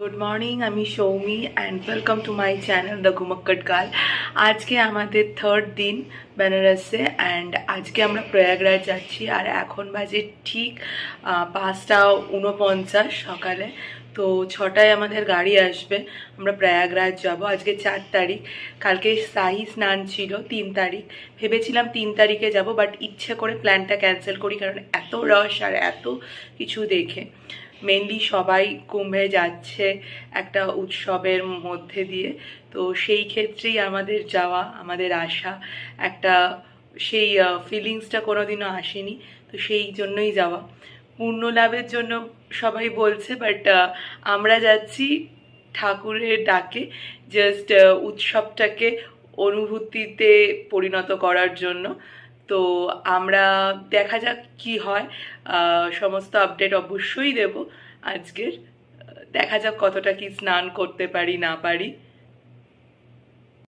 Good morning আমি Soumi and welcome to my channel the Ghumakkad girl আজকে আমাদের third দিন বেনারসে অ্যান্ড আজকে আমরা প্রয়াগরাজ যাচ্ছি আর এখন বাজে ঠিক পাঁচটা উনপঞ্চাশ সকালে। তো ছটায় আমাদের গাড়ি আসবে, আমরা প্রয়াগরাজ যাব। আজকে চার তারিখ, কালকে শাহি স্নান ছিল তিন তারিখ। ভেবেছিলাম তিন তারিখে যাব বাট ইচ্ছে করে প্ল্যানটা ক্যান্সেল করি কারণ এত রস আর এত কিছু দেখে। মেনলি সবাই কুম্ভে যাচ্ছে একটা উৎসবের মধ্যে দিয়ে। তো সেই ক্ষেত্রেই আমাদের যাওয়া, আমাদের আশা একটা সেই ফিলিংসটা কোনোদিনও আসেনি। তো সেই জন্যই যাওয়া। পূর্ণ লাভের জন্য সবাই বলছে বাট আমরা যাচ্ছি ঠাকুরের ডাকে জাস্ট উৎসবটাকে অনুভূতিতে পরিণত করার জন্য। তো আমরা দেখা যাক কি হয়। সমস্ত আপডেট অবশ্যই দেব। আজকের দেখা যাক কতটা কি স্নান করতে পারি, না পারি।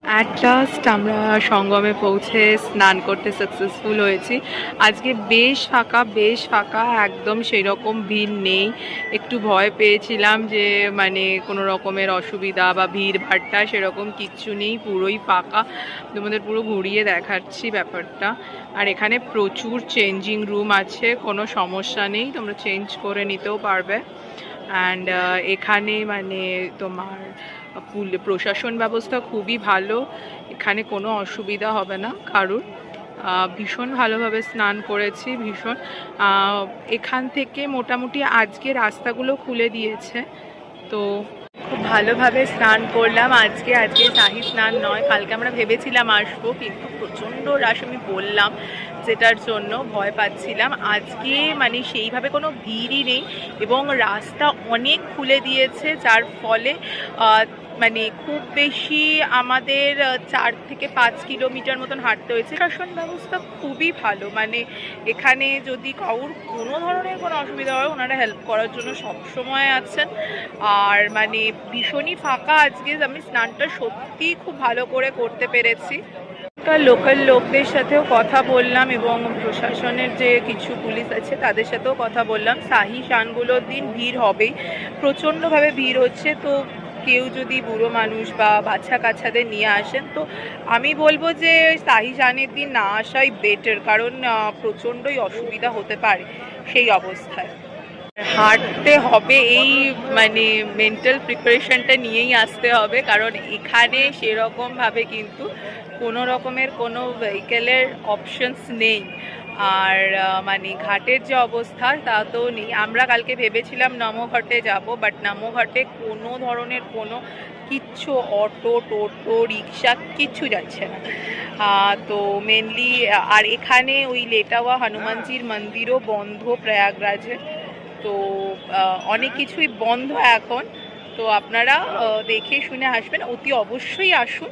অ্যাট লাস্ট আমরা সঙ্গমে পৌঁছে স্নান করতে সাকসেসফুল হয়েছি। আজকে বেশ ফাঁকা বেশ ফাঁকা, একদম সেই রকম ভিড় নেই। একটু ভয় পেয়েছিলাম যে মানে কোনো রকমের অসুবিধা বা ভিড় ভাট্টা সেরকম কিচ্ছু নেই, পুরোই ফাঁকা। তোমাদের পুরো ঘুরিয়ে দেখাচ্ছি ব্যাপারটা। আর এখানে প্রচুর চেঞ্জিং রুম আছে, কোনো সমস্যা নেই, তোমরা চেঞ্জ করে নিতেও পারবে। অ্যান্ড এখানে মানে তোমার প্রশাসন ব্যবস্থা খুবই ভালো। এখানে কোনো অসুবিধা হবে না কারুর। ভীষণ ভালোভাবে স্নান করেছি, ভীষণ। এখান থেকে মোটামুটি আজকে রাস্তাগুলো খুলে দিয়েছে। তো খুব ভালোভাবে স্নান করলাম। আজকে আজকে শাহি স্নান নয়। কালকে আমরা ভেবেছিলাম আসব, কিন্তু প্রচণ্ড রাশ আমি বললাম যেটার জন্য ভয় পাচ্ছিলাম। আজকে মানে সেইভাবে কোনো ভিড়ই নেই এবং রাস্তা অনেক খুলে দিয়েছে, যার ফলে মানে খুব বেশি আমাদের চার থেকে পাঁচ কিলোমিটার মতন হাঁটতে হয়েছে। শাসন ব্যবস্থা খুবই ভালো। মানে এখানে যদি কাউর কোনো ধরনের কোনো অসুবিধা হয়, ওনারা হেল্প করার জন্য সবসময় আছেন। আর মানে ভীষণই ফাঁকা আজকে। আমি স্নানটা সত্যিই খুব ভালো করে করতে পেরেছি। লোকাল লোকদের সাথেও কথা বললাম এবং প্রশাসনের যে কিছু পুলিশ আছে, তাদের সাথেও কথা বললাম। শাহি শানগুলোর দিন ভিড় হবেই। প্রচণ্ডভাবে ভিড় হচ্ছে। তো কেউ যদি বুড়ো মানুষ বা বাচ্চা কাচ্চাদের নিয়ে আসেন, তো আমি বলব যে শাহি শানের দিন না আসাই বেটার কারণ প্রচণ্ডই অসুবিধা হতে পারে সেই অবস্থায়। হাঁটতে হবে, এই মানে মেন্টাল প্রিপারেশনটা নিয়েই আসতে হবে, কারণ এখানে সেরকমভাবে কিন্তু কোনো রকমের কোনো ভেহিকেলের অপশনস নেই। আর মানে ঘাটের যে অবস্থা তা তো নেই। আমরা কালকে ভেবেছিলাম নমঘাটে যাব বাট নমঘাটে কোনো ধরনের কোনো কিচ্ছু অটো, টোটো, রিক্সা কিচ্ছু যাচ্ছে না। তো মেনলি আর এখানে ওই লেটাওয়া হনুমানজির মন্দিরও বন্ধ, প্রয়াগরাজে। তো অনেক কিছুই বন্ধ এখন। তো আপনারা দেখে শুনে আসবেন অতি অবশ্যই আসুন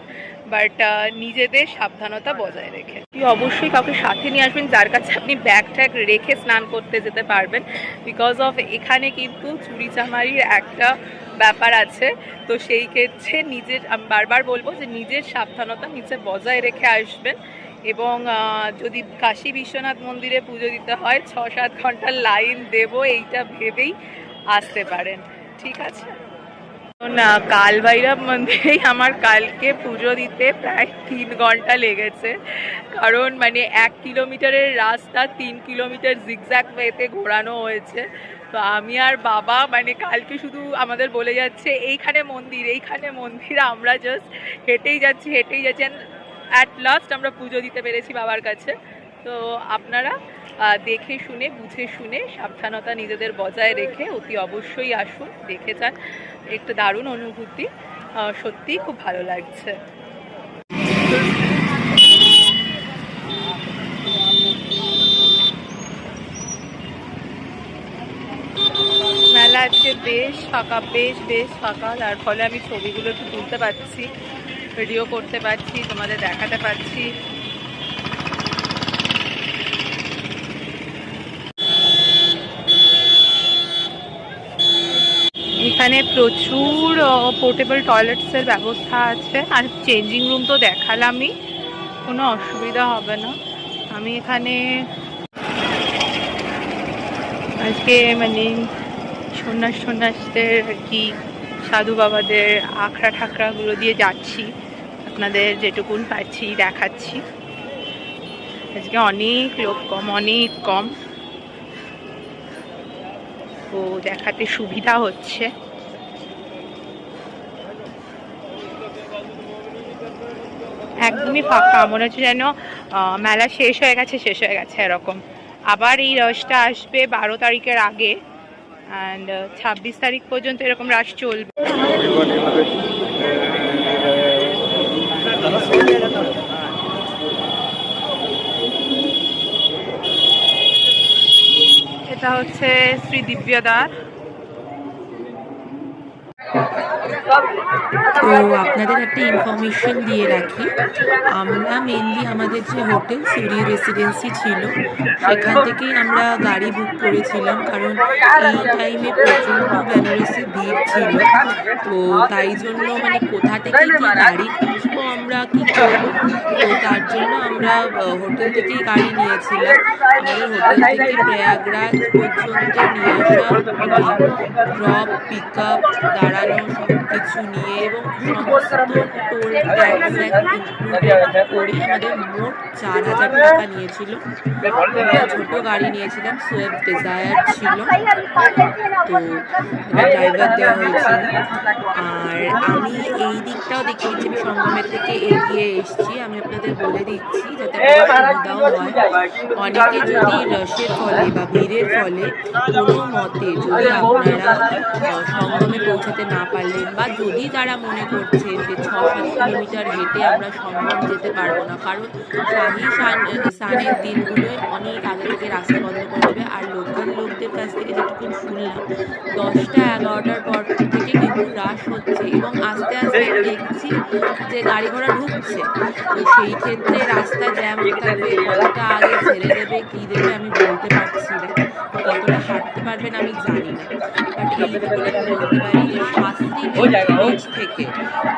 বাট নিজেদের সাবধানতা বজায় রেখে। অবশ্যই কাউকে সাথে নিয়ে আসবেন, যার কাছে আপনি ব্যাগ ট্যাগ রেখে স্নান করতে যেতে পারবেন বিকজ অফ এখানে কিন্তু চুরি চামারির একটা ব্যাপার আছে, তো সেই ক্ষেত্রে নিজের, আমি বারবার বলব যে নিজের সাবধানতা নিচে বজায় রেখে আসবেন, এবং যদি কাশী বিশ্বনাথ মন্দিরে পুজো দিতে হয় ছ সাত ঘণ্টার লাইন দেব, এইটা ভেবেই আসতে পারেন, ঠিক আছে? না, কালভৈরব মন্দিরেই আমার কালকে পুজো দিতে প্রায় তিন ঘণ্টা লেগেছে। কারণ মানে এক কিলোমিটারের রাস্তা, তিন কিলোমিটার জিগজ্যাগ ওয়েতে ঘোরানো হয়েছে। তো আমি আর বাবা মানে কালকে শুধু আমাদের বলে যাচ্ছে, এইখানে মন্দির এইখানে মন্দির। আমরা জাস্ট হেঁটেই যাচ্ছি হেঁটেই যাচ্ছি। অ্যাট লাস্ট আমরা পুজো দিতে পেরেছি বাবার কাছে। তো আপনারা? দেখে শুনে, বুঝে শুনে সাবধানতা নিজেদের বজায় রেখে অতি অবশ্যই আসুন, দেখে যান। একটা দারুণ অনুভূতি। সত্যিই খুব ভালো লাগছে। মেলা আজকে বেশ ফাঁকা, বেশ বেশ ফাঁকা। যার ফলে আমি ছবিগুলো একটু তুলতে পারছি, ভিডিও করতে পারছি, তোমাদের দেখাতে পারছি। এখানে প্রচুর পোর্টেবল টয়লেটসের ব্যবস্থা আছে। আর চেঞ্জিং রুম তো দেখালামই, কোনো অসুবিধা হবে না। আমি এখানে আজকে মানে সন্ন্যাস সন্ন্যাসদের আর কি, সাধু বাবাদের আখড়া ঠাকরাগুলো দিয়ে যাচ্ছি। আপনাদের যেটুকুন পাচ্ছি, দেখাচ্ছি। আজকে অনেক লোক কম, অনেক কম। তো দেখাতে সুবিধা হচ্ছে। একদমই ফাঁকা। মনে হচ্ছে যেন মেলা শেষ হয়ে গেছে, শেষ হয়ে গেছে এরকম। আবার এই রসটা আসবে বারো তারিখের আগে অ্যান্ড ছাব্বিশ তারিখ পর্যন্ত এরকম রাস চলবে। এটা হচ্ছে শ্রী দিব্যদার তো আপনাদের একটা ইনফরমেশন দিয়ে রাখি। আমরা মেনলি আমাদের যে হোটেল সুরি রেসিডেন্সি ছিল, সেখান থেকেই আমরা গাড়ি বুক করেছিলাম, কারণ এই টাইমে প্রচণ্ড বেনারসে ভিড় ছিল। তো তাই জন্য মানে কোথা থেকে কি গাড়ি খুঁজবো আমরা কি করব? তো তার জন্য আমরা হোটেল থেকেই গাড়ি নিয়েছিলাম। আমাদের হোটেল থেকে প্রয়াগরাজ পর্যন্ত নিয়ে আসা ড্রপ পিক আপ দাঁড়ানো সব কিছু নিয়ে এবং সমস্ত টোল ট্যাক্স করে আমাদের মোট চার হাজার টাকা নিয়েছিল। ছোটো গাড়ি নিয়েছিলাম সুয়েফট ডিজায়ার ছিল। তো ড্রাইভার দেওয়া হয়েছিল। আর আমি এই দিকটাও দেখিয়ে দিচ্ছি থেকে এগিয়ে এসেছি। আমি আপনাদের বলে দিচ্ছি যাতে সুবিধাও হয়। অনেকে যদি রসের ফলে বা ভিড়ের ফলে কোনো মতে যদি আপনারা সঙ্গমে পৌঁছাতে না পারলেন বা যদি তারা মনে করছে যে ছ সাত কিলোমিটার হেঁটে আমরা সঙ্গম যেতে পারব না কারণ শাহী সান- সানের দিনগুলোয় অনেক আগে থেকে রাস্তা বন্ধ করে দেবে আর লোকাল লোকদের কাছ থেকে যেটুকু শুনলাম দশটা এগারোটার পর কিন্তু হচ্ছে এবং আস্তে আস্তে দেখছি যে গাড়ি ঘোড়া ঢুকছে। তো সেই ক্ষেত্রে রাস্তা জ্যাম থাকবে কতটা আগে ছেড়ে দেবে কী দেবে আমি বলতে পারছি না। কতটা হাঁটতে পারবেন আমি জানি না। ব্রিজ থেকে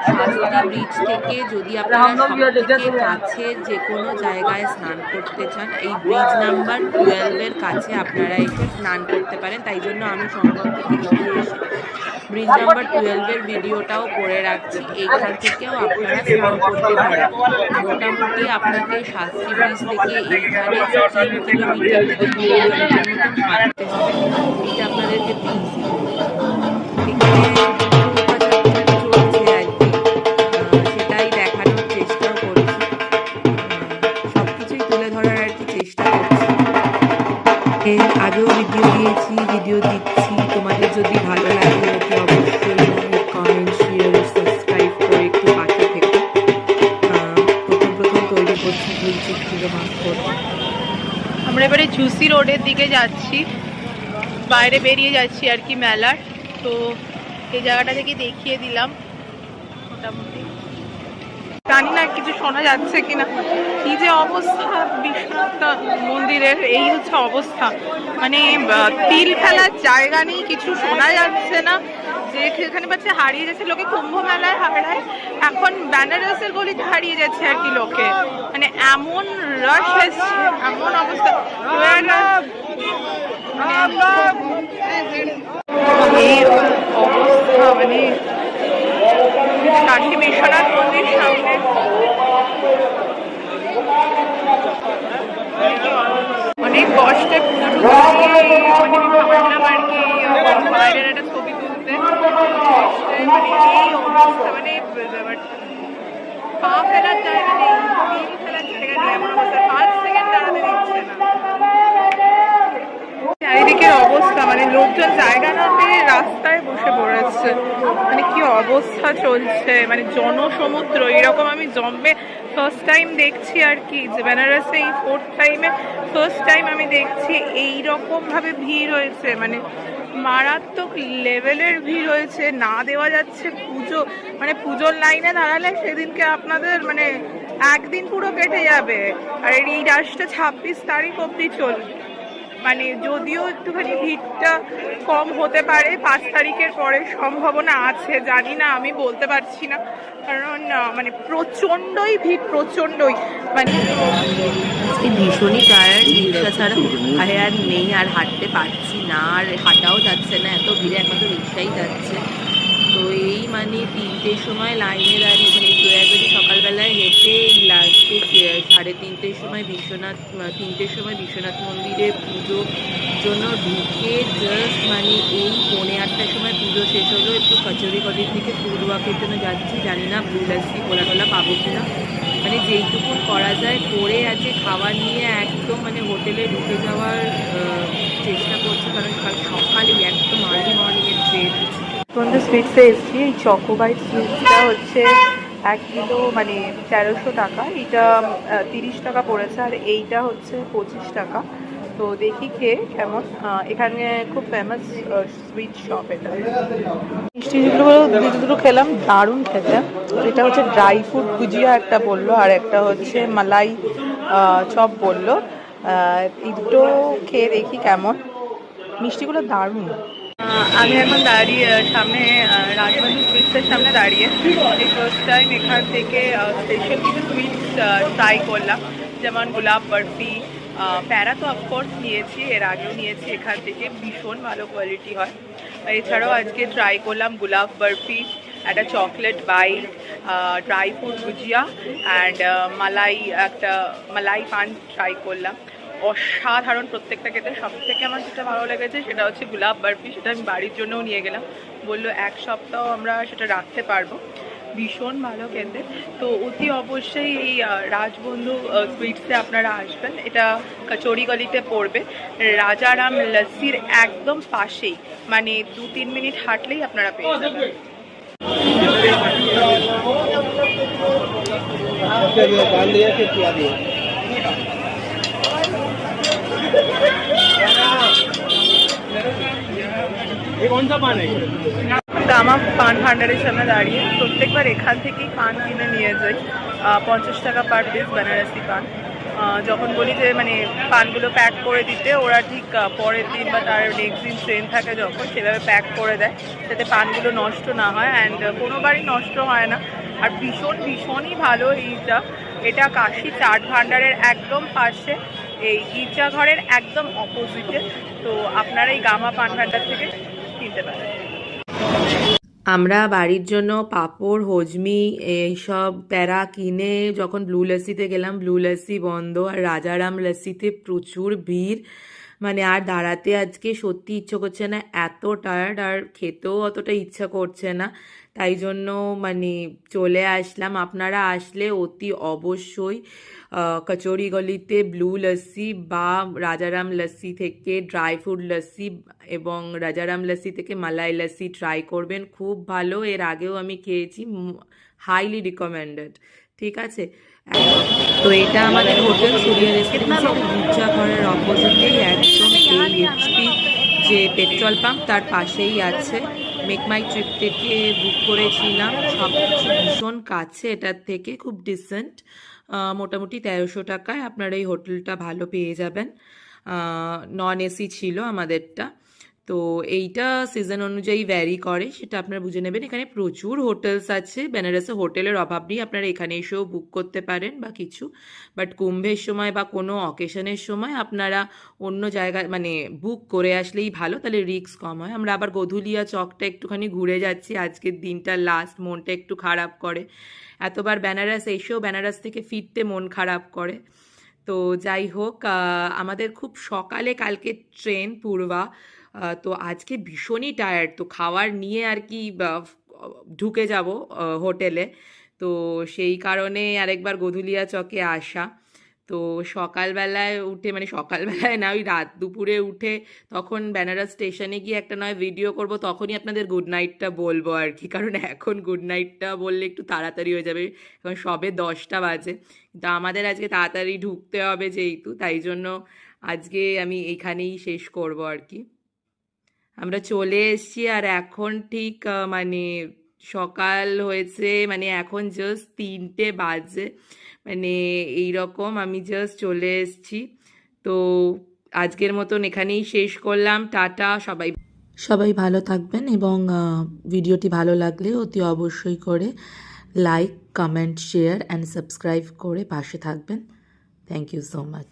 শাস্তি ব্রিজ থেকে যদি আপনারা কাছে যে কোনো জায়গায় স্নান করতে চান এই ব্রিজ নাম্বার টুয়েলভের কাছে আপনারা এসে স্নান করতে পারেন। তাই জন্য আমি এসে ব্রিজ নাম্বার টুয়েলভের ভিডিওটাও করে রাখছি। এইখান থেকেও আপনারা স্নান করতে পারেন। মোটামুটি আপনাকে শাস্তি ব্রিজ থেকে এইখানে কিলোমিটার হবে। এটা আপনাদেরকে আগেও ভিডিও দিয়েছি ভিডিও দিচ্ছি। তোমাদের যদি ভালো লাগে ওকে অবশ্যই কমেন্ট শেয়ার সাবস্ক্রাইব করে একটু পাশে থেকে। প্রথম প্রথম তৈরি করছি, ভুল চুক মাফ করব। আমরা এবারে জুসি রোডের দিকে যাচ্ছি। বাইরে বেরিয়ে যাচ্ছি আর কি মেলার। তো এই জায়গাটা থেকে দেখিয়ে দিলাম। জানি না কিছু শোনা যাচ্ছে কিনা। কি যে অবস্থা বিশ্বনাথ মন্দিরের এই হচ্ছে অবস্থা। মানে তিল ফেলার জায়গা নেই কিছু শোনা যাচ্ছে না। যে এখানে পাচ্ছে হারিয়ে যাচ্ছে লোকে কুম্ভ মেলায় হারায় এখন ব্যানারসের গলিতে হারিয়ে যাচ্ছে আর কি লোকে। মানে এমন রস এসছে এমন অবস্থা। মানে এই অবস্থা মানে কাশী বিশ্বনাথ মন্দির সামনে। অনেক কষ্টে ভাবলাম আর কি বাইরের একটা ছবি মানে এই অবস্থা মানে পা ফেলার জায়গা নেই ফেলার জায়গা নেই, এমন পাঁচ সেকেন্ড দাঁড়াতে দিচ্ছে না। চারিদিকের অবস্থা? মানে লোকজন জায়গা না পেয়ে রাস্তায় বসে পড়েছে। মানে কি অবস্থা চলছে? মানে জনসমুদ্র, এরকম আমি জম্বে ফার্স্ট টাইম দেখছি আর কি, যে বেনারসে এই ফোর্থ টাইমে ফার্স্ট টাইম আমি দেখছি এই রকম ভাবে ভিড় হয়েছে। মানে মারাত্মক লেভেলের ভিড় হয়েছে। না দেওয়া যাচ্ছে পুজো। মানে পুজোর লাইনে দাঁড়ালে সেদিনকে আপনাদের মানে একদিন পুরো কেটে যাবে। আর এই রাশটা ছাব্বিশ তারিখ অবধি চলবে। মানে যদিও একটুখানি ভিড়টা কম হতে পারে, পাঁচ তারিখের পরে সম্ভাবনা আছে, জানি না, আমি বলতে পারছি না। কারণ মানে প্রচণ্ডই ভিড়, প্রচণ্ডই মানে ভীষণই টায়ার্ড রিক্সা ছাড়া আর নেই, আর হাঁটতে পারছি না, আর হাঁটাও যাচ্ছে না, এত ভিড়ে একমাত্র রিক্সাই যাচ্ছে। তো এই মানে তিনটের সময় লাইনে দাঁড়িয়ে মানে প্রয়াগরাজে সকালবেলায় হেঁটে লাস্টে সাড়ে তিনটের সময় বিশ্বনাথ তিনটের সময় বিশ্বনাথ মন্দিরে পুজো জন্য ঢুকে জাস্ট মানে এই পৌনে আটটার সময় পুজো শেষ হলো। একটু কচুরি কদির দিকে ফুড ওয়াকের জন্য যাচ্ছি। জানি না ব্লু লাস্সি কোলা টোলা পাবো কিনা। মানে যেইটুকু করা যায় করে আছে খাবার নিয়ে একদম মানে হোটেলে ঢুকে যাওয়ার চেষ্টা করছি। কারণ কাল সকালেই একদম আর্লি মর্নিংয়ের ট্রেন বন্ধু সুইটসে এসেছি, এই চকোবাইট হচ্ছে এক কিলো মানে তেরোশো টাকা, এটা তিরিশ টাকা পড়েছে আর এইটা হচ্ছে পঁচিশ টাকা। তো দেখি খেয়ে কেমন এখানে খুব ফেমাস সুইট শপ এটা। মিষ্টি যেগুলো দুটো খেলাম, দারুণ খেতে। এটা হচ্ছে ড্রাই ফ্রুট গুজিয়া একটা বলল, আর একটা হচ্ছে মালাই চপ বলল। এই দুটো খেয়ে দেখি কেমন। মিষ্টিগুলো দারুণ। আমি এখন দাঁড়িয়ে সামনে রাজবন্ধু সুইটসের সামনে দাঁড়িয়ে। এই ফার্স্ট টাইম এখান থেকে স্পেশাল কিছু সুইটস ট্রাই করলাম। যেমন গোলাপ বরফি প্যারা তো অফকোর্স নিয়েছি, এর আগেও নিয়েছি এখান থেকে। ভীষণ ভালো কোয়ালিটি হয়। এছাড়াও আজকে ট্রাই করলাম গোলাপ বরফি একটা চকলেট বাইট ড্রাই ফ্রুট গুজিয়া অ্যান্ড মালাই একটা মালাই পান ট্রাই করলাম। অসাধারণ প্রত্যেকটা খেতে সব থেকে আমার যেটা ভালো লেগেছে সেটা হচ্ছে গোলাপ বরফি, সেটা আমি বাড়ির জন্যও নিয়ে গেলাম। বলল, এক সপ্তাহ আমরা সেটা রাখতে পারব। ভীষণ ভালো খেতে। তো অতি অবশ্যই এই রাজবন্ধু সুইটসে আপনারা আসবেন। এটা কচুরি গলিতে পড়বে। রাজারাম লস্যির একদম পাশেই। মানে দু তিন মিনিট হাঁটলেই আপনারা পেয়ে যাবেন। डाल তো আমার পান ভান্ডারের সামনে দাঁড়িয়ে প্রত্যেকবার এখান থেকেই পান কিনে নিয়ে যাই। পঞ্চাশ টাকা পার পিস বেনারসি পান। যখন বলি যে মানে পানগুলো প্যাক করে দিতে, ওরা ঠিক পরের দিন বা তার নেক্সট দিন ট্রেন থাকে যখন, সেভাবে প্যাক করে দেয়, যাতে পানগুলো নষ্ট না হয় অ্যান্ড কোনোবারই নষ্ট হয় না। আর ভীষণ, ভীষণই ভালো এইটা। এটা কাশি চাট ভান্ডারের একদম পাশে। এই গির্জাঘরের একদম অপোজিটে তো আপনারা এই গামা পান ভান্ডার থেকে কিনতে পারেন। আমরা বাড়ির জন্য পাঁপড়, হজমি, এইসব প্যারা কিনে যখন ব্লু লস্যিতে গেলাম, ব্লু লস্যি বন্ধ আর রাজারাম লস্যিতে প্রচুর ভিড়। মানে আর দাঁড়াতে আজকে সত্যি ইচ্ছে করছে না, এত টায়ার্ড আর খেতেও অতটা ইচ্ছা করছে না। তাই জন্য মানে চলে আসলাম। আপনারা আসলে অতি অবশ্যই কচুরি গলিতে ব্লু লস্যি বা রাজারাম লস্যি থেকে ড্রাই ফ্রুট লস্যি এবং রাজারাম লস্যি থেকে মালাই লস্যি ট্রাই করবেন। খুব ভালো। এর আগেও আমি খেয়েছি হাইলি রিকমেন্ডেড ঠিক আছে? তো এটা আমাদের হোটেল সুরিয়া গির্জা ঘরের অপোজিটেই একদম যে পেট্রোল পাম্প তার পাশেই আছে। মেক মাই ট্রিপ থেকে বুক করেছিলাম। সব কিছু ভীষণ কাছে এটার থেকে, খুব ডিসেন্ট মোটামুটি তেরোশো টাকায় আপনারা এই হোটেলটা ভালো পেয়ে যাবেন। নন এসি ছিল আমাদেরটা। তো এইটা সিজন অনুযায়ী ভ্যারি করে, সেটা আপনারা বুঝে নেবেন। এখানে প্রচুর হোটেলস আছে। বেনারসে হোটেলের অভাব নেই। আপনারা এখানে এসেও বুক করতে পারেন বা কিছু। বাট কুম্ভের সময় বা কোনো অকেশনের সময় আপনারা অন্য জায়গায় মানে বুক করে আসলেই ভালো, তাহলে রিস্ক কম হয়। আমরা আবার গধুলিয়া চকটা একটুখানি ঘুরে যাচ্ছি। আজকের দিনটা লাস্ট মনটা একটু খারাপ করে। এতবার বেনারস এসেও বেনারস থেকে ফিরতে মন খারাপ করে। তো যাই হোক আমাদের খুব সকালে কালকে ট্রেন পূর্বা। তো আজকে ভীষণই টায়ার্ড তো খাওয়ার নিয়ে আর কি ঢুকে যাব হোটেলে। তো সেই কারণে আরেকবার গধুলিয়া চকে আসা। তো সকালবেলায় উঠে মানে সকালবেলায় না, ওই রাত দুপুরে উঠে তখন বেনারস স্টেশনে গিয়ে একটা নয় ভিডিও করব, তখনই আপনাদের গুড নাইটটা বলব আর কি। কারণ এখন গুড নাইটটা বললে একটু তাড়াতাড়ি হয়ে যাবে। এখন সবে দশটা বাজে। কিন্তু আমাদের আজকে তাড়াতাড়ি ঢুকতে হবে যেহেতু, তাই জন্য আজকে আমি এইখানেই শেষ করব আর কি। আমরা চলে এসেছি আর এখন ঠিক মানে সকাল হয়েছে মানে এখন জাস্ট তিনটে বাজে মানে এই রকম আমি জাস্ট চলে এসছি। তো আজকের মতন এখানেই শেষ করলাম, টাটা, সবাই সবাই ভালো থাকবেন এবং ভিডিওটি ভালো লাগলে অতি অবশ্যই করে like comment share and subscribe করে পাশে থাকবেন। Thank you so much